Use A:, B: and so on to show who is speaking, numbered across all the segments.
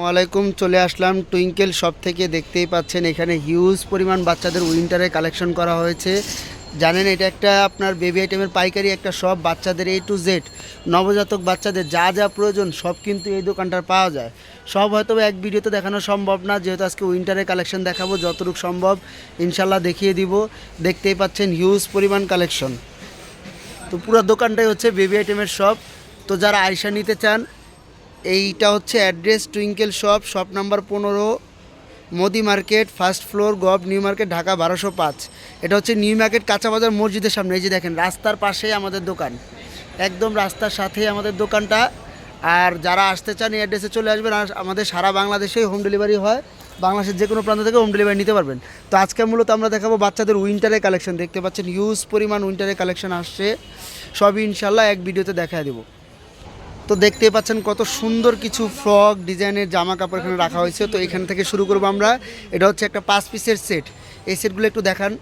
A: ওয়ালাইকুম চলে আসলাম twinkle shop থেকে। দেখতেই পাচ্ছেন এখানে হিউজ পরিমাণ বাচ্চাদের উইন্টারে কালেকশন করা হয়েছে। জানেন, এটা একটা আপনার বেবি আইটেমের পাইকারি একটা শপ বাচ্চাদের এ টু জেড নবজাতক বাচ্চাদের যা যা প্রয়োজন সব কিন্তু এই দোকানটার পাওয়া যায়। সব হয়তো এক ভিডিওতে দেখানো সম্ভব না, যেহেতু আজকে উইন্টারের কালেকশন দেখাবো, যতটুকু সম্ভব ইনশাল্লাহ দেখিয়ে দিব। দেখতেই পাচ্ছেন হিউজ পরিমাণ কালেকশন তো পুরো দোকানটাই হচ্ছে বেবি আইটেমের শপ তো যারা আয়সা নিতে চান এইটা হচ্ছে address Twinkle shop shop number পনেরো, মোদি মার্কেট, ফার্স্ট ফ্লোর গভ নিউ মার্কেট, ঢাকা বারোশো পাঁচ। এটা হচ্ছে নিউ মার্কেট কাঁচা বাজার মসজিদের সামনে, এই যে দেখেন, রাস্তার পাশেই আমাদের দোকান। একদম রাস্তার সাথেই আমাদের দোকানটা। আর যারা আসতে চান, এই অ্যাড্রেসে চলে আসবেন। আর আমাদের সারা বাংলাদেশেই হোম ডেলিভারি হয়। বাংলাদেশের যে কোনো প্রান্ত থেকে হোম ডেলিভারি নিতে পারবেন। তো আজকে মূলত আমরা দেখাবো বাচ্চাদের উইন্টারের কালেকশন। দেখতে পাচ্ছেন হিউজ পরিমাণ উইন্টারের কালেকশন আসছে। সবই ইনশাল্লাহ এক ভিডিওতে দেখা দেবো। তো দেখতে পাচ্ছেন কত সুন্দর কিছু ফ্রক, ডিজাইনের জামা কাপড় এখানে রাখা হয়েছে। তো এখান থেকে শুরু করব আমরা। এটা হচ্ছে একটা পাঁচ পিসের সেট। এই সেটগুলো একটু দেখান।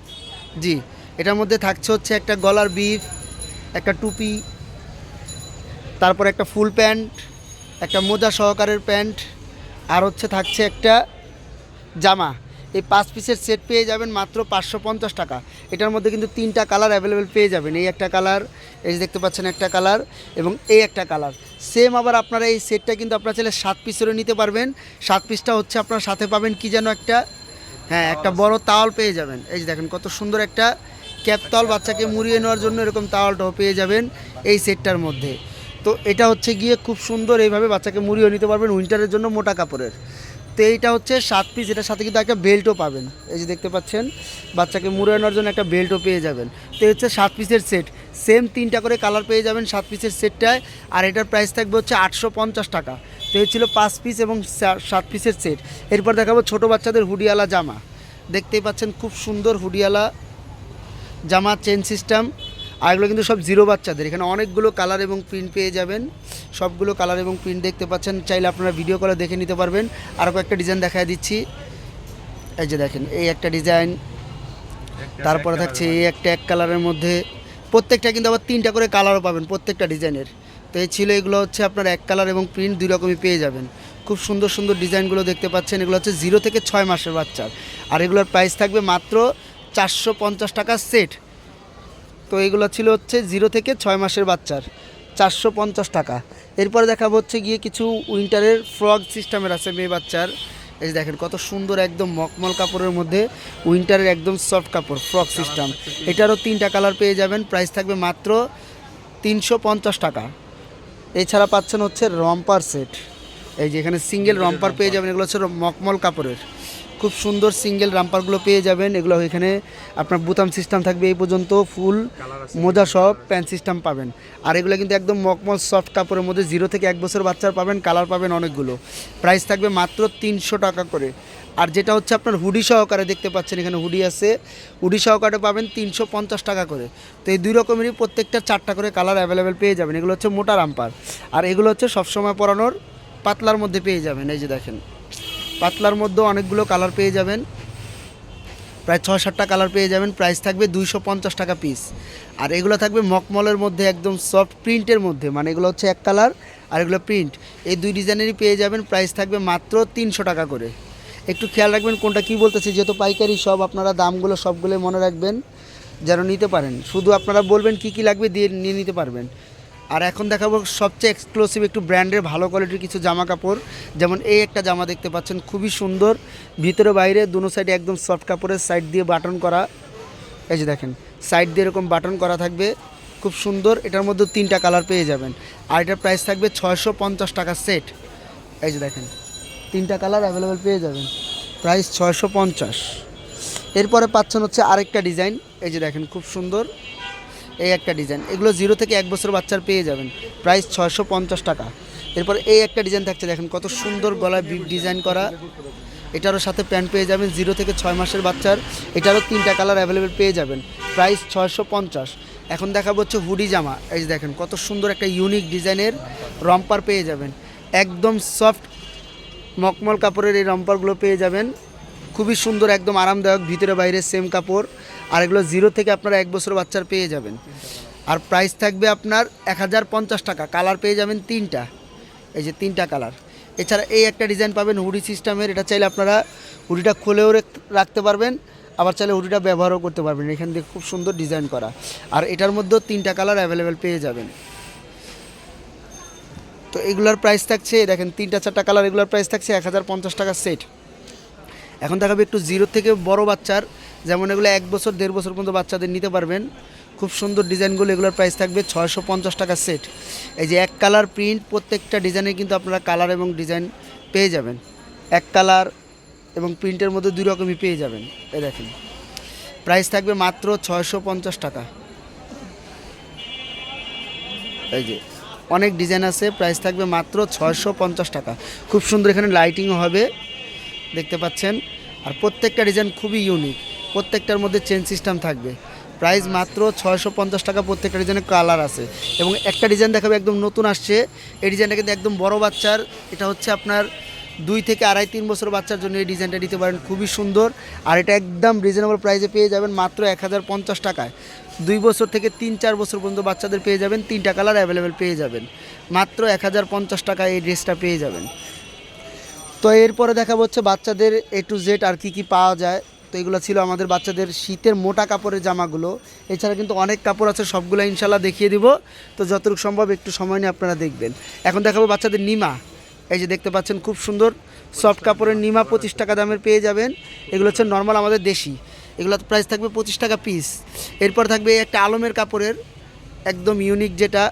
A: জি, এটার মধ্যে থাকছে হচ্ছে একটা গলার বিফ, একটা টুপি, তারপর একটা ফুল প্যান্ট, একটা মোজা সহকারের প্যান্ট, আর হচ্ছে থাকছে একটা জামা। এই পাঁচ পিসের সেট পেয়ে যাবেন মাত্র পাঁচশো পঞ্চাশ টাকা। এটার মধ্যে কিন্তু তিনটা কালার অ্যাভেলেবেল পেয়ে যাবেন। এই একটা কালার এই দেখতে পাচ্ছেন একটা কালার এবং এই একটা কালার সেম আবার আপনারা এই সেটটা কিন্তু আপনারা চাইলে সাত পিসেরও নিতে পারবেন। সাত পিসটা হচ্ছে আপনার সাথে পাবেন কি যেন একটা হ্যাঁ একটা বড় তাওয়াল পেয়ে যাবেন। এই যে দেখেন কত সুন্দর একটা ক্যাপতাল বাচ্চাকে মুড়িয়ে নেওয়ার জন্য এরকম তাওয়ালটাও পেয়ে যাবেন এই সেটটার মধ্যে। তো এটা হচ্ছে গিয়ে খুব সুন্দর এইভাবে বাচ্চাকে মুড়িয়ে নিতে পারবেন উইন্টারের জন্য মোটা কাপড়ের। তো এইটা হচ্ছে সাত পিস এটার সাথে কিন্তু একটা বেল্টও পাবেন। এই যে দেখতে পাচ্ছেন, বাচ্চাকে মুড়ানোর জন্য একটা বেল্টও পেয়ে যাবেন। তো হচ্ছে সাত পিসের সেট সেম তিনটা করে কালার পেয়ে যাবেন সাত পিসের সেটটায় আর এটার প্রাইস থাকবে হচ্ছে আটশো পঞ্চাশ টাকা। তো এই ছিল পাঁচ পিস এবং সাত পিসের সেট এরপর দেখাবো ছোটো বাচ্চাদের হুডিয়ালা জামা। দেখতেই পাচ্ছেন খুব সুন্দর হুডিয়ালা জামা চেন সিস্টেম আর এগুলো কিন্তু সব জিরো বাচ্চাদের। এখানে অনেকগুলো কালার এবং প্রিন্ট পেয়ে যাবেন। সবগুলো কালার এবং প্রিন্ট দেখতে পাচ্ছেন। চাইলে আপনারা ভিডিও কলে দেখে নিতে পারবেন। আরও কয়েকটা ডিজাইন দেখায় দিচ্ছি। এই যে দেখেন, এই একটা ডিজাইন তারপরে থাকছে এই একটা এক কালারের মধ্যে। প্রত্যেকটা কিন্তু আবার তিনটা করে কালারও পাবেন প্রত্যেকটা ডিজাইনের। তো এই ছিল, এগুলো হচ্ছে আপনার এক কালার এবং প্রিন্ট দুই রকমই পেয়ে যাবেন। খুব সুন্দর সুন্দর ডিজাইনগুলো দেখতে পাচ্ছেন। এগুলো হচ্ছে জিরো থেকে ছয় মাসের বাচ্চার। আর এগুলোর প্রাইস থাকবে মাত্র চারশো পঞ্চাশ টাকা সেট তো এগুলো ছিল হচ্ছে জিরো থেকে ছয় মাসের বাচ্চার, চারশো পঞ্চাশ টাকা। এরপরে দেখাবো হচ্ছে গিয়ে কিছু উইন্টারের ফ্রক সিস্টেমের আছে মেয়ে বাচ্চার। এই দেখেন কত সুন্দর একদম মকমল কাপড়ের মধ্যে উইন্টারের একদম সফট কাপড়, ফ্রক সিস্টেম। এটারও তিনটা কালার পেয়ে যাবেন, প্রাইস থাকবে মাত্র তিনশো পঞ্চাশ টাকা। এছাড়া পাচ্ছেন হচ্ছে রম্পার সেট। এই যে এখানে সিঙ্গেল রম্পার পেয়ে যাবেন, এগুলো হচ্ছে মকমল কাপড়ের। খুব সুন্দর সিঙ্গেল রাম্পারগুলো পেয়ে যাবেন। এগুলো এখানে আপনার বুতাম সিস্টেম থাকবে এই পর্যন্ত, ফুল, মোজা সব, প্যান্ট সিস্টেম পাবেন। আর এগুলো কিন্তু একদম মকমল, সফট কাপড়ের মধ্যে জিরো থেকে এক বছর বাচ্চার পাবেন, কালার পাবেন অনেকগুলো। প্রাইস থাকবে মাত্র তিনশো টাকা করে। আর যেটা হচ্ছে আপনার হুডি সহকারে দেখতে পাচ্ছেন, এখানে হুডি আছে। হুডি সহকারে পাবেন তিনশো পঞ্চাশ টাকা করে। তো এই দুই রকমেরই প্রত্যেকটা চারটা করে কালার অ্যাভেলেবেল পেয়ে যাবেন। এগুলো হচ্ছে মোটা রাম্পার। আর এগুলো হচ্ছে সবসময় পরানোর পাতলার মধ্যে পেয়ে যাবেন, এই যে দেখেন। পাতলার মধ্যেও অনেকগুলো কালার পেয়ে যাবেন। প্রায় ছয় সাতটা কালার পেয়ে যাবেন। প্রাইস থাকবে দুইশো পঞ্চাশ টাকা পিস। আর এগুলো থাকবে মকমলের মধ্যে একদম সফট প্রিন্টের মধ্যে। মানে এগুলো হচ্ছে এক কালার আর এগুলো প্রিন্ট। এই দুই ডিজাইনেরই পেয়ে যাবেন। প্রাইস থাকবে মাত্র তিনশো টাকা করে। একটু খেয়াল রাখবেন কোনটা কী বলতেছি। যেহেতু পাইকারি সব, আপনারা দামগুলো সবগুলো মনে রাখবেন। যেন নিতে পারেন। শুধু আপনারা বলবেন কি কি লাগবে দিয়ে নিয়ে নিতে পারবেন। আর এখন দেখাবো সবচেয়ে এক্সক্লুসিভ একটু ব্র্যান্ডের ভালো কোয়ালিটির কিছু জামা কাপড় যেমন এই একটা জামা দেখতে পাচ্ছেন, খুবই সুন্দর। ভিতরে বাইরে দুনো সাইডে একদম সফট কাপড়ের সাইড দিয়ে বাটন করা। এই যে দেখেন সাইড দিয়ে এরকম বাটন করা থাকবে। খুব সুন্দর, এটার মধ্যে তিনটা কালার পেয়ে যাবেন। আর এটার প্রাইস থাকবে ছয়শো পঞ্চাশ টাকা সেট এই যে দেখেন, তিনটা কালার অ্যাভেলেবেল পেয়ে যাবেন। প্রাইস ছয়শো পঞ্চাশ। এরপরে পাচ্ছেন হচ্ছে আরেকটা ডিজাইন এই যে দেখেন, খুব সুন্দর। এই একটা ডিজাইন। এগুলো জিরো থেকে এক বছর বাচ্চার পেয়ে যাবেন। প্রাইস ছয়শো পঞ্চাশ টাকা। এরপর এই একটা ডিজাইন থাকছে, দেখেন কত সুন্দর গলায় ডিজাইন করা। এটারও সাথে প্যান্ট পেয়ে যাবেন জিরো থেকে ছয় মাসের বাচ্চার। এটারও তিনটা কালার অ্যাভেলেবেল পেয়ে যাবেন। প্রাইস ছয়শো পঞ্চাশ। এখন দেখা হচ্ছে হুডি জামা। এই দেখেন, কত সুন্দর একটা ইউনিক ডিজাইনের রম্পার পেয়ে যাবেন। একদম সফট মকমল কাপড়ের এই রম্পারগুলো পেয়ে যাবেন। খুবই সুন্দর, একদম আরামদায়ক, ভিতরে বাইরে সেম কাপড়। আর এগুলো জিরো থেকে আপনারা এক বছর বাচ্চার পেয়ে যাবেন। আর প্রাইস থাকবে আপনার এক হাজার পঞ্চাশ টাকা কালার পেয়ে যাবেন তিনটা। এই যে তিনটা কালার এছাড়া এই একটা ডিজাইন পাবেন হুডি সিস্টেমের এটা চাইলে আপনারা হুডিটা খুলেও রেখ- রাখতে পারবেন, আবার চাইলে হুডিটা ব্যবহারও করতে পারবেন। এখান থেকে খুব সুন্দর ডিজাইন করা। আর এটার মধ্যেও তিনটা কালার অ্যাভেলেবেল পেয়ে যাবেন। তো এগুলোর প্রাইস থাকছে, দেখেন তিনটা, চারটা কালার এগুলোর প্রাইস থাকছে এক হাজার পঞ্চাশ টাকা সেট এখন দেখাবে একটু জিরো থেকে বড় বাচ্চার যেমন এগুলো এক বছর, দেড় বছর পর্যন্ত বাচ্চাদের নিতে পারবেন। খুব সুন্দর ডিজাইনগুলো, এগুলোর প্রাইস থাকবে ছয়শো পঞ্চাশ টাকা সেট এই যে এক কালার প্রিন্ট প্রত্যেকটা ডিজাইনে কিন্তু আপনারা কালার এবং ডিজাইন পেয়ে যাবেন। এক কালার এবং প্রিন্টের মধ্যে দুই রকমই পেয়ে যাবেন। এই দেখেন। প্রাইস থাকবে মাত্র ছয়শো পঞ্চাশ টাকা। এই যে অনেক ডিজাইন আছে প্রাইস থাকবে মাত্র ছয়শো পঞ্চাশ টাকা। খুব সুন্দর এখানে লাইটিংও হবে, দেখতে পাচ্ছেন। আর প্রত্যেকটা ডিজাইন খুবই ইউনিক প্রত্যেকটার মধ্যে চেন সিস্টেম থাকবে। প্রাইস মাত্র ছয়শো পঞ্চাশ টাকা প্রত্যেকটা ডিজাইনের কালার আছে। এবং একটা ডিজাইন দেখাবে, একদম নতুন আসছে। এই ডিজাইনটা কিন্তু একদম বড় বাচ্চার। এটা হচ্ছে আপনার দুই থেকে আড়াই তিন বছর বাচ্চার জন্য এই ডিজাইনটা দিতে পারেন। খুবই সুন্দর। আর এটা একদম রিজনেবল প্রাইসে পেয়ে যাবেন মাত্র এক হাজার পঞ্চাশ টাকায়। দুই বছর থেকে তিন, চার বছর পর্যন্ত বাচ্চাদের পেয়ে যাবেন। তিনটা কালার অ্যাভেলেবেল পেয়ে যাবেন। মাত্র এক হাজার পঞ্চাশ টাকায় এই ড্রেসটা পেয়ে যাবেন। তো এরপরে দেখা হচ্ছে বাচ্চাদের এ টু জেড আর কি কি পাওয়া যায়। তো এগুলো ছিল আমাদের বাচ্চাদের শীতের মোটা কাপড়ের জামাগুলো। এছাড়া কিন্তু অনেক কাপড় আছে, সবগুলো ইনশাল্লাহ দেখিয়ে দিব। তো যতটুকু সম্ভব একটু সময় নিয়ে আপনারা দেখবেন। এখন দেখাবো বাচ্চাদের নিমা। এই যে দেখতে পাচ্ছেন, খুব সুন্দর সফট কাপড়ের নিমা, পঁচিশ টাকা দামের পেয়ে যাবেন। এগুলো হচ্ছে নর্মাল আমাদের দেশি। এগুলো প্রাইস থাকবে পঁচিশ টাকা পিস এরপর থাকবে একটা আলমের কাপড়ের, একদম ইউনিক যেটা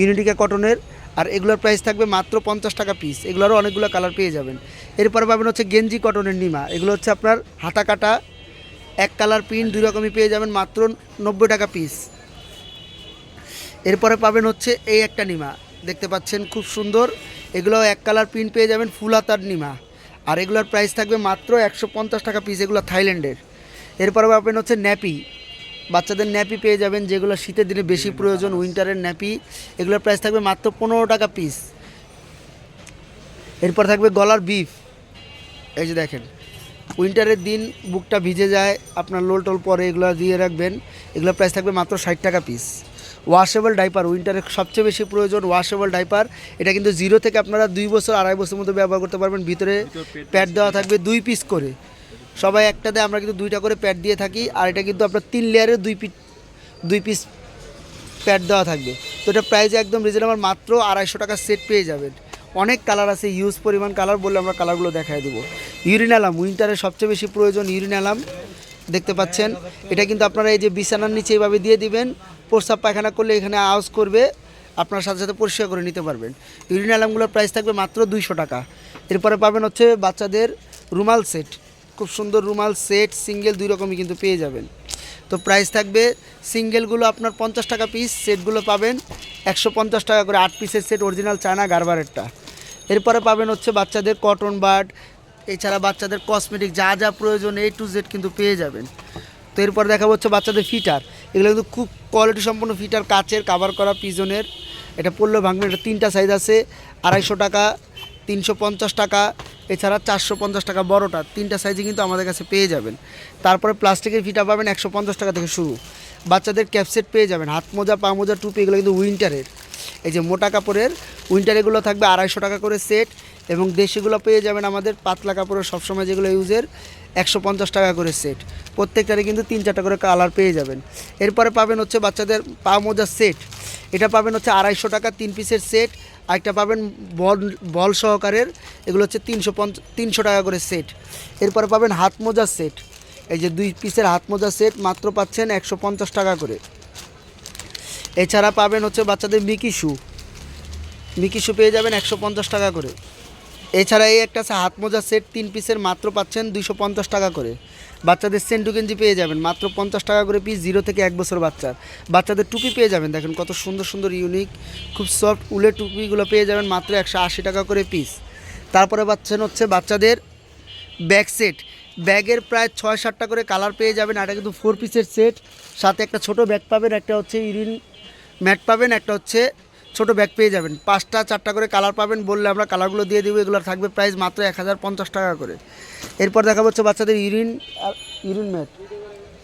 A: ইউনিটিকা কটনের আর এগুলোর প্রাইস থাকবে মাত্র পঞ্চাশ টাকা পিস এগুলোরও অনেকগুলো কালার পেয়ে যাবেন। এরপরে পাবেন হচ্ছে গেঞ্জি কটনের নিমা। এগুলো হচ্ছে আপনার হাতা কাটা এক কালার প্রিন্ট দুই রকমই পেয়ে যাবেন মাত্র নব্বই টাকা পিস এরপরে পাবেন হচ্ছে এই একটা নিমা। দেখতে পাচ্ছেন খুব সুন্দর। এগুলো এক কালার প্রিন্ট পেয়ে যাবেন ফুল হাতার নিমা। আর এগুলোর প্রাইস থাকবে মাত্র একশো পঞ্চাশ টাকা পিস এগুলো থাইল্যান্ডের। এরপরে পাবেন হচ্ছে ন্যাপি। বাচ্চাদের ন্যাপি পেয়ে যাবেন যেগুলো শীতের দিনে বেশি প্রয়োজন উইন্টারের ন্যাপি এগুলোর প্রাইস থাকবে মাত্র পনেরো টাকা পিস এরপর থাকবে গলার বিফ এই যে দেখেন উইন্টারের দিন বুকটা ভিজে যায় আপনার লোল টোল পরে এগুলো দিয়ে রাখবেন এগুলোর প্রাইস থাকবে মাত্র ষাট টাকা পিস ওয়াশেবল ডাইপার উইন্টারের সবচেয়ে বেশি প্রয়োজন ওয়াশেবল ডাইপার এটা কিন্তু জিরো থেকে আপনারা দুই বছর আড়াই বছর মতো ব্যবহার করতে পারবেন ভিতরে প্যাড দেওয়া থাকবে দুই পিস করে। সবাই একটাতে আমরা কিন্তু দুইটা করে প্যাড দিয়ে থাকি, আর এটা কিন্তু আপনার তিন লেয়ারের দুই পিস দুই পিস প্যাড দেওয়া থাকবে। তো এটা প্রাইস একদম রিজনেবল মাত্র আড়াইশো টাকা সেট পেয়ে যাবেন। অনেক কালার আছে ইউজ পরিমাণ কালার বললে আমরা কালারগুলো দেখাই দেবো। ইউরিনালাম উইন্টারের সবচেয়ে বেশি প্রয়োজন ইউরিনালাম দেখতে পাচ্ছেন। এটা কিন্তু আপনারা এই যে বিছানার নিচে এইভাবে দিয়ে দিবেন, প্রস্রাব পায়খানা করলে এখানে আওয়াজ করবে, আপনার সাথে সাথে পরিষ্কার করে নিতে পারবেন। ইউরিনালামগুলোর প্রাইস থাকবে মাত্র দুইশো টাকা। এরপরে পাবেন হচ্ছে বাচ্চাদের রুমাল সেট খুব সুন্দর রুমাল, সেট, সিঙ্গেল দুই রকমই কিন্তু পেয়ে যাবেন। তো প্রাইস থাকবে, সিঙ্গেলগুলো আপনার পঞ্চাশ টাকা পিস সেটগুলো পাবেন একশো পঞ্চাশ টাকা করে আট পিসের সেট অরিজিনাল চায়না গারবারেরটা। এরপরে পাবেন হচ্ছে বাচ্চাদের কটন বার্ড এছাড়া বাচ্চাদের কসমেটিক যা যা প্রয়োজন এ টু জেড কিন্তু পেয়ে যাবেন। তো এরপর দেখা হচ্ছে বাচ্চাদের ফিটার। এগুলো কিন্তু খুব কোয়ালিটি সম্পন্ন ফিটার, কাচের কাভার করা পিজনের এটা পড়লেও ভাঙবে এটা তিনটা সাইজ আছে, আড়াইশো টাকা, তিনশো পঞ্চাশ টাকা এছাড়া চারশো পঞ্চাশ টাকা বড়টা, তিনটা সাইজে কিন্তু আমাদের কাছে পেয়ে যাবেন। তারপরে প্লাস্টিকের ফিটা পাবেন একশো পঞ্চাশ টাকা থেকে শুরু। বাচ্চাদের ক্যাপসেট পেয়ে যাবেন, হাত মোজা, পা মোজা, টুপি, এগুলো কিন্তু উইন্টারের এই যে মোটা কাপড়ের উইন্টারেগুলো থাকবে আড়াইশো টাকা করে সেট এবং দেশিগুলো পেয়ে যাবেন আমাদের পাতলা কাপড়ের সবসময় যেগুলো ইউজের একশো পঞ্চাশ টাকা করে সেট প্রত্যেকটারে কিন্তু তিন চারটা করে কালার পেয়ে যাবেন। এরপরে পাবেন হচ্ছে বাচ্চাদের পা মোজার সেট এটা পাবেন হচ্ছে আড়াইশো টাকা তিন পিসের সেট আরেকটা পাবেন বল বল সহকারের, এগুলো হচ্ছে তিনশো পঞ্চ, তিনশো টাকা করে সেট। এরপরে পাবেন হাত মোজার সেট, এই যে দুই পিসের হাত মোজার সেট মাত্র পাচ্ছেন একশো পঞ্চাশ টাকা করে। এছাড়া পাবেন হচ্ছে বাচ্চাদের মিকি শু মিকি শু পেয়ে যাবেন একশো পঞ্চাশ টাকা করে। এছাড়া এই একটা আছে হাত মোজা সেট তিন পিসের মাত্র পাচ্ছেন দুইশো পঞ্চাশ টাকা করে। বাচ্চাদের সেন্টু গেঞ্জি পেয়ে যাবেন, মাত্র পঞ্চাশ টাকা করে পিস জিরো থেকে এক বছর বাচ্চার। বাচ্চাদের টুপি পেয়ে যাবেন, দেখেন কত সুন্দর সুন্দর ইউনিক খুব সফট উলের টুপিগুলো পেয়ে যাবেন, মাত্র একশো আশি টাকা করে পিস তারপরে পাচ্ছেন হচ্ছে বাচ্চাদের ব্যাগ সেট। ব্যাগের প্রায় ছয় সাতটা করে কালার পেয়ে যাবেন, আর কিন্তু ফোর পিসের সেট সাথে একটা ছোট ব্যাগ পাবেন, একটা হচ্ছে ইউরিন ম্যাট পাবেন, একটা হচ্ছে ছোট ব্যাগ পেয়ে যাবেন। পাঁচটা, চারটা করে কালার পাবেন, বললে আমরা কালারগুলো দিয়ে দেবো, এগুলোর থাকবে প্রাইস মাত্র এক হাজার পঞ্চাশ টাকা করে। এরপর দেখা হচ্ছে বাচ্চাদের ইউরিন আর ইউরিন ম্যাট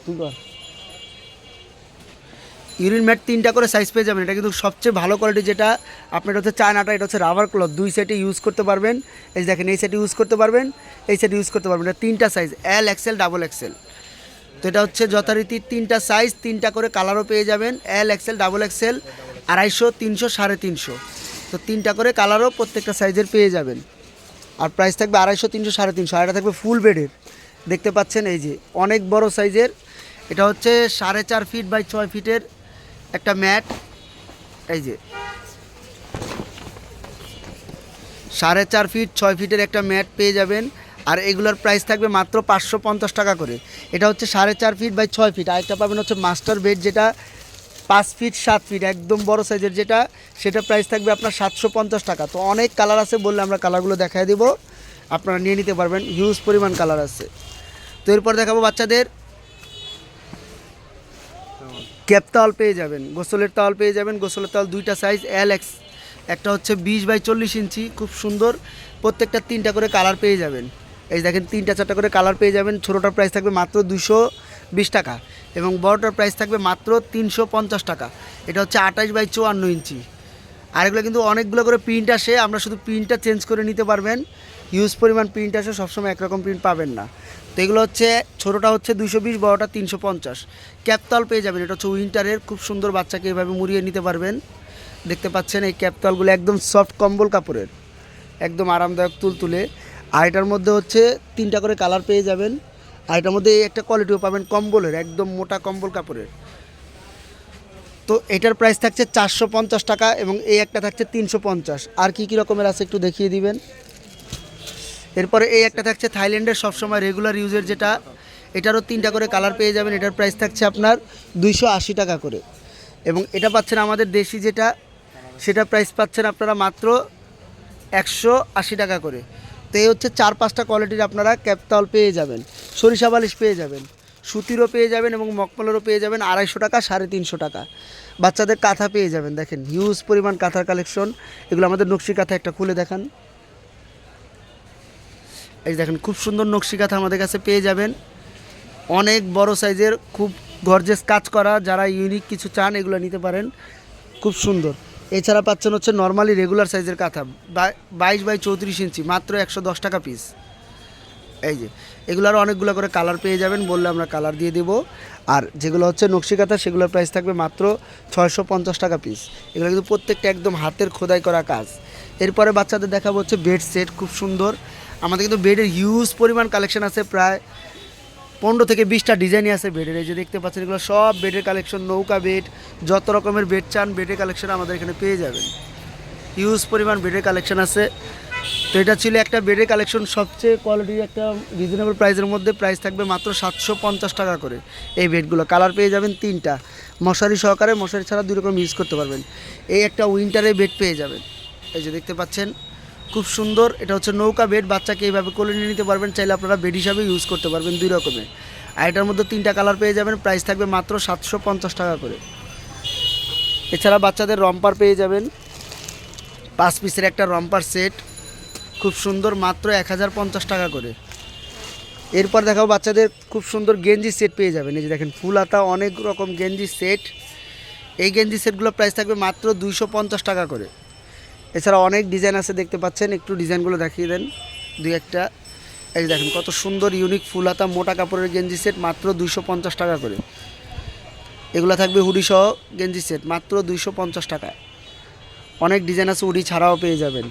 A: ঠিক আছে ইউরিন ম্যাট তিনটা করে সাইজ পেয়ে যাবেন। এটা কিন্তু সবচেয়ে ভালো কোয়ালিটি যেটা, আপনার হচ্ছে চায়নাটা, এটা হচ্ছে রাবার ক্লথ দুই সেটে ইউজ করতে পারবেন। এই দেখেন, এই সেটে ইউজ করতে পারবেন, এই সেটে ইউজ করতে পারবেন। এটা তিনটা size L XL double XL তো এটা হচ্ছে যথারীতি তিনটা সাইজ তিনটা করে কালারও পেয়ে যাবেন। এল এক্সেল ডাবল এক্সেল আড়াইশো, তিনশো, সাড়ে তিনশো। তো তিনটা করে কালারও প্রত্যেকটা সাইজের পেয়ে যাবেন। আর প্রাইস থাকবে আড়াইশো, তিনশো, সাড়ে তিনশো। আর এটা থাকবে ফুল বেডের দেখতে পাচ্ছেন এই যে, অনেক বড় সাইজের। এটা হচ্ছে সাড়ে চার ফিট বাই ছয় ফিটের একটা ম্যাট। এই যে। সাড়ে চার ফিট ছয় ফিটের একটা ম্যাট পেয়ে যাবেন। আর এগুলোর প্রাইস থাকবে মাত্র পাঁচশো পঞ্চাশ টাকা করে। এটা হচ্ছে সাড়ে চার ফিট বাই ছয় ফিট আরেকটা পাবেন হচ্ছে মাস্টার বেড যেটা পাঁচ ফিট সাত ফিট একদম বড় সাইজের যেটা, সেটা প্রাইস থাকবে আপনার সাতশো পঞ্চাশ টাকা। তো অনেক কালার আছে বললে আমরা কালারগুলো দেখাই দেবো। আপনারা নিয়ে নিতে পারবেন হিউজ পরিমাণ কালার আছে। তো এরপর দেখাবো বাচ্চাদের। ক্যাপ তাওয়াল পেয়ে যাবেন, গোসলের তাওয়াল পেয়ে যাবেন, গোসলের তাওয়াল দুইটা সাইজ এল এক্স একটা হচ্ছে বিশ বাই চল্লিশ ইঞ্চি, খুব সুন্দর। প্রত্যেকটা তিনটা করে কালার পেয়ে যাবেন। এই দেখেন, তিনটা চারটা করে কালার পেয়ে যাবেন। ছোটোটার প্রাইস থাকবে মাত্র দুশো বিশ টাকা এবং বড়টার প্রাইস থাকবে মাত্র তিনশো পঞ্চাশ টাকা। এটা হচ্ছে আঠাশ বাই চুয়ান্ন ইঞ্চি। আর এগুলো কিন্তু অনেকগুলো করে প্রিন্ট আসে, আমরা শুধু প্রিন্টটা চেঞ্জ করে নিতে পারবেন। হিউজ পরিমাণ প্রিন্ট আসে, সবসময় একরকম প্রিন্ট পাবেন না। তো এগুলো হচ্ছে, ছোটোটা হচ্ছে দুশো বিশ, বড়োটা তিনশো পঞ্চাশ। ক্যাপতল পেয়ে যাবেন, এটা হচ্ছে উইন্টারের খুব সুন্দর বাচ্চাকে এভাবে মুড়িয়ে নিতে পারবেন। দেখতে পাচ্ছেন এই ক্যাপতলগুলো একদম সফট কম্বল কাপড়ের, একদম আরামদায়ক তুলতুলে। আর এটার মধ্যে হচ্ছে তিনটা করে কালার পেয়ে যাবেন। আর এটার মধ্যে একটা কোয়ালিটিও পাবেন কম্বলের, একদম মোটা কম্বল কাপড়ের। তো এটার প্রাইস থাকছে চারশো পঞ্চাশ টাকা এবং এই একটা থাকছে তিনশো পঞ্চাশ। আর কী কী রকমের আছে একটু দেখিয়ে দিবেন? এরপরে এই একটা থাকছে থাইল্যান্ডের সবসময় রেগুলার ইউজের যেটা, এটারও তিনটা করে কালার পেয়ে যাবেন। এটার প্রাইস থাকছে আপনার দুইশো আশি টাকা করে। এবং এটা পাচ্ছেন আমাদের দেশি যেটা, সেটা প্রাইস পাচ্ছেন আপনারা মাত্র একশো আশি টাকা করে। তো হচ্ছে চার, পাঁচটা কোয়ালিটির আপনারা ক্যাপতাল পেয়ে যাবেন। সরিষা বালিশ পেয়ে যাবেন। সুতিরও পেয়ে যাবেন এবং মকমলেরও পেয়ে যাবেন আড়াইশো টাকা, সাড়ে তিনশো টাকা। বাচ্চাদের কাঁথা পেয়ে যাবেন। দেখেন হিউজ পরিমাণ কাঁথার কালেকশন এগুলো আমাদের নকশি কাঁথা একটা খুলে দেখান। এই দেখেন, খুব সুন্দর নকশি কাঁথা আমাদের কাছে পেয়ে যাবেন। অনেক বড় সাইজের, খুব গর্জেস কাজ করা। যারা ইউনিক কিছু চান, এগুলো নিতে পারেন। খুব সুন্দর। এছাড়া পাচ্ছেন হচ্ছে নর্মালি রেগুলার সাইজের কাঁথা বাইশ বাই চৌত্রিশ ইঞ্চি, মাত্র একশো দশ টাকা পিস এই যে এগুলোর অনেকগুলো করে কালার পেয়ে যাবেন, বললে আমরা কালার দিয়ে দেবো। আর যেগুলো হচ্ছে নকশি কাঁথা, সেগুলোর প্রাইস থাকবে মাত্র ছয়শো পঞ্চাশ টাকা পিস এগুলো কিন্তু প্রত্যেকটা একদম হাতের খোদাই করা কাজ। এরপরে বাচ্চাদের দেখাবো হচ্ছে বেড সেট খুব সুন্দর। আমাদের কিন্তু বেডের হিউজ পরিমাণ কালেকশন আছে, প্রায় পনেরো থেকে বিশটা ডিজাইনই আছে বেডের এই যে দেখতে পাচ্ছেন, এগুলো সব বেডের কালেকশন নৌকা বেড যত রকমের বেড চান বেডের কালেকশন আমাদের এখানে পেয়ে যাবেন। হিউজ পরিমাণ বেডের কালেকশন আছে। তো এটা ছিল একটা বেডের কালেকশন সবচেয়ে কোয়ালিটির একটা রিজনেবল প্রাইসের মধ্যে প্রাইস থাকবে মাত্র সাতশো পঞ্চাশ টাকা করে। এই বেডগুলো কালার পেয়ে যাবেন তিনটা। মশারি সহকারে, মশারি ছাড়া দুই রকম ইউজ করতে পারবেন। এই একটা উইন্টারে বেড পেয়ে যাবেন। এই যে দেখতে পাচ্ছেন খুব সুন্দর। এটা হচ্ছে নৌকা বেড, বাচ্চাকে এইভাবে কোলে নিয়ে নিতে পারবেন, চাইলে আপনারা বেড হিসাবে ইউজ করতে পারবেন দুই রকমের। আর এটার মধ্যে তিনটা কালার পেয়ে যাবেন প্রাইস থাকবে মাত্র সাতশো পঞ্চাশ টাকা করে। এছাড়া বাচ্চাদের রম্পার পেয়ে যাবেন। পাঁচ পিসের একটা রম্পার সেট খুব সুন্দর, মাত্র এক হাজার পঞ্চাশ টাকা করে। এরপর দেখাবো বাচ্চাদের খুব সুন্দর গেঞ্জি সেট পেয়ে যাবেন। এই যে দেখেন ফুল আতা অনেক রকম গেঞ্জি সেট এই গেঞ্জি সেটগুলোর প্রাইস থাকবে মাত্র দুইশো পঞ্চাশ টাকা করে। এছাড়া অনেক ডিজাইন আছে, দেখতে পাচ্ছেন, একটু ডিজাইনগুলো দেখিয়ে দেন। দুই একটা। এই দেখেন, কত সুন্দর ইউনিক ফুল হাতা মোটা কাপড়ের গেঞ্জি সেট মাত্র দুইশো পঞ্চাশ টাকা করে। এগুলো থাকবে হুডি সহ গেঞ্জি সেট মাত্র দুইশো পঞ্চাশ টাকা। অনেক ডিজাইন আছে উডি ছাড়াও পেয়ে যাবেন।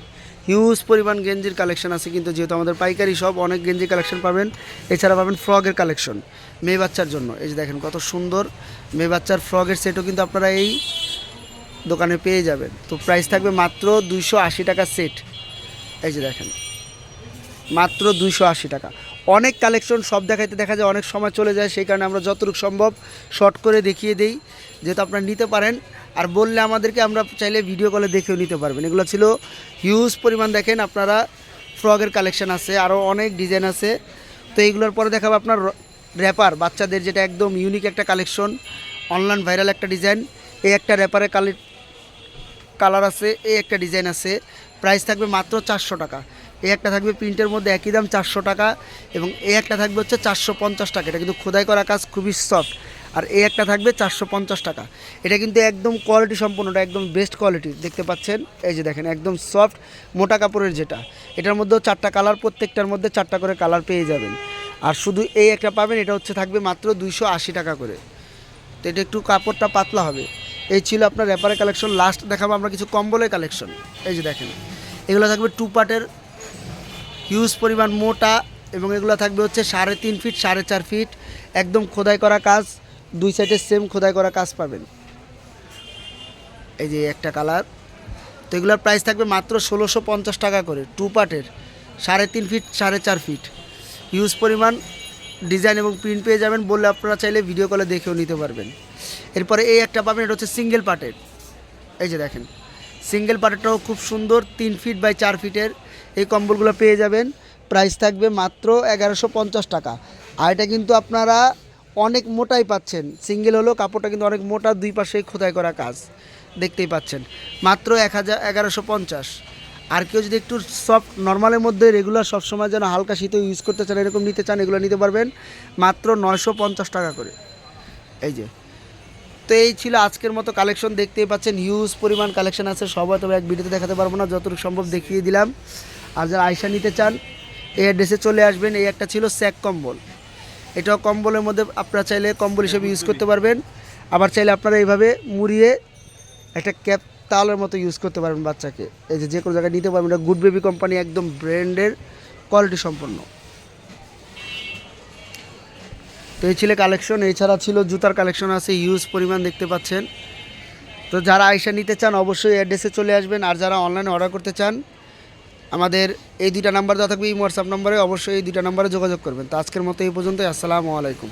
A: হিউজ পরিমাণ গেঞ্জির কালেকশন আছে, কিন্তু যেহেতু আমাদের পাইকারি সব অনেক গেঞ্জি কালেকশন পাবেন। এছাড়া পাবেন ফ্রগের কালেকশন মেয়ে বাচ্চার জন্য। এই যে দেখেন, কত সুন্দর, মেয়ে বাচ্চার ফ্রগের সেটও কিন্তু আপনারা এই দোকানে পেয়ে যাবেন। তো প্রাইস থাকবে মাত্র দুইশো আশি টাকা সেট এই যে দেখেন। মাত্র দুইশো আশি টাকা। অনেক কালেকশন সব দেখাইতে দেখা যায়, অনেক সময় চলে যায়, সেই কারণে আমরা যতটুকু সম্ভব শর্ট করে দেখিয়ে দিই, যেহেতু আপনারা নিতে পারেন। আর বললে আমাদেরকে আমরা চাইলে ভিডিও কলে দেখেও নিতে পারবেন। এগুলো ছিল হিউজ পরিমাণ দেখেন, আপনারা ফ্রগের কালেকশন আছে আরও অনেক ডিজাইন আছে। তো এইগুলোর পরে দেখাবো আপনার র্যাপার বাচ্চাদের যেটা একদম ইউনিক একটা কালেকশন অনলাইন ভাইরাল একটা ডিজাইন এই একটা র্যাপারের কালে কালার আছে এই একটা ডিজাইন আছে। প্রাইস থাকবে মাত্র চারশো টাকা। এই একটা থাকবে প্রিন্টের মধ্যে একই দাম চারশো টাকা এবং এই একটা থাকবে হচ্ছে চারশো পঞ্চাশ টাকা। এটা কিন্তু খোদাই করা কাজ, খুবই সফট আর এই একটা থাকবে চারশো পঞ্চাশ টাকা। এটা কিন্তু একদম কোয়ালিটি সম্পূর্ণ, এটা একদম বেস্ট কোয়ালিটি দেখতে পাচ্ছেন? এই যে দেখেন, একদম সফট মোটা কাপড়ের যেটা। এটার মধ্যেও চারটা কালার, প্রত্যেকটার মধ্যে চারটা করে কালার পেয়ে যাবেন। আর শুধু এই একটা পাবেন, এটা হচ্ছে থাকবে মাত্র দুইশো আশি টাকা করে। তো এটা একটু কাপড়টা পাতলা হবে। এই ছিল আপনার র্যাপারের কালেকশন লাস্ট দেখাবো আমরা কিছু কম্বলের কালেকশন এই যে দেখেন, এগুলো থাকবে টু পার্টের হিউজ পরিমাণ মোটা, এবং এগুলো থাকবে হচ্ছে সাড়ে তিন ফিট সাড়ে চার ফিট একদম খোদাই করা কাজ, দুই সাইডে সেম খোদাই করা কাজ পাবেন। এই যে একটা কালার তো এগুলোর প্রাইস থাকবে মাত্র ষোলোশো পঞ্চাশ টাকা করে টু পার্টের সাড়ে তিন ফিট সাড়ে চার ফিট হিউজ পরিমাণ ডিজাইন এবং প্রিন্ট পেয়ে যাবেন বললে আপনারা চাইলে ভিডিও কলে দেখেও নিতে পারবেন। এরপরে এই একটা পাবেন, এটা হচ্ছে সিঙ্গেল পার্টের এই যে দেখেন সিঙ্গেল পার্টেরটাও খুব সুন্দর, তিন ফিট বাই চার ফিটের এই কম্বলগুলো পেয়ে যাবেন প্রাইস থাকবে মাত্র এগারোশো পঞ্চাশ টাকা। আর এটা কিন্তু আপনারা অনেক মোটাই পাচ্ছেন। সিঙ্গেল হলেও কাপড়টা কিন্তু অনেক মোটা, দুই পাশেই খোদাই করা কাজ। দেখতেই পাচ্ছেন, মাত্র এক হাজার এগারোশো পঞ্চাশ। আর কেউ যদি একটু সফট নর্মালের মধ্যে রেগুলার সবসময় যেন হালকা শীতে ইউজ করতে চান, এরকম নিতে চান, এগুলো নিতে পারবেন মাত্র নয়শো পঞ্চাশ টাকা করে। এই যে তো এই ছিল আজকের মতো কালেকশন দেখতেই পাচ্ছেন হিউজ পরিমাণ কালেকশন আছে, সবাই তবে এক ভিডিওতে দেখাতে পারব না, যতটুকু সম্ভব দেখিয়ে দিলাম। আর যারা আয়সা নিতে চান, এই অ্যাড্রেসে চলে আসবেন, এই একটা ছিল স্যাক কম্বল। এটাও কম্বলের মধ্যে আপনারা চাইলে কম্বল হিসেবে ইউজ করতে পারবেন। আবার চাইলে আপনারা এইভাবে মুড়িয়ে একটা ক্যাপ তালের মতো ইউজ করতে পারবেন বাচ্চাকে। এই যে যে কোনো জায়গায় নিতে পারবেন, এটা গুড বেবি কোম্পানি একদম ব্র্যান্ডের কোয়ালিটি সম্পন্ন। তো এই ছিল কালেকশন এছাড়া ছিল জুতার কালেকশন আছে হিউজ পরিমাণ দেখতে পাচ্ছেন। তো যারা আইসা নিতে চান, অবশ্যই অ্যাড্রেসে চলে আসবেন, আর যারা অনলাইনে অর্ডার করতে চান, আমাদের এই দুইটা নাম্বার দেওয়া থাকবে এই হোয়াটসঅ্যাপ নম্বরে অবশ্যই এই দুইটা নাম্বারে যোগাযোগ করবেন। তো আজকের মতো এই পর্যন্ত আসসালামু আলাইকুম।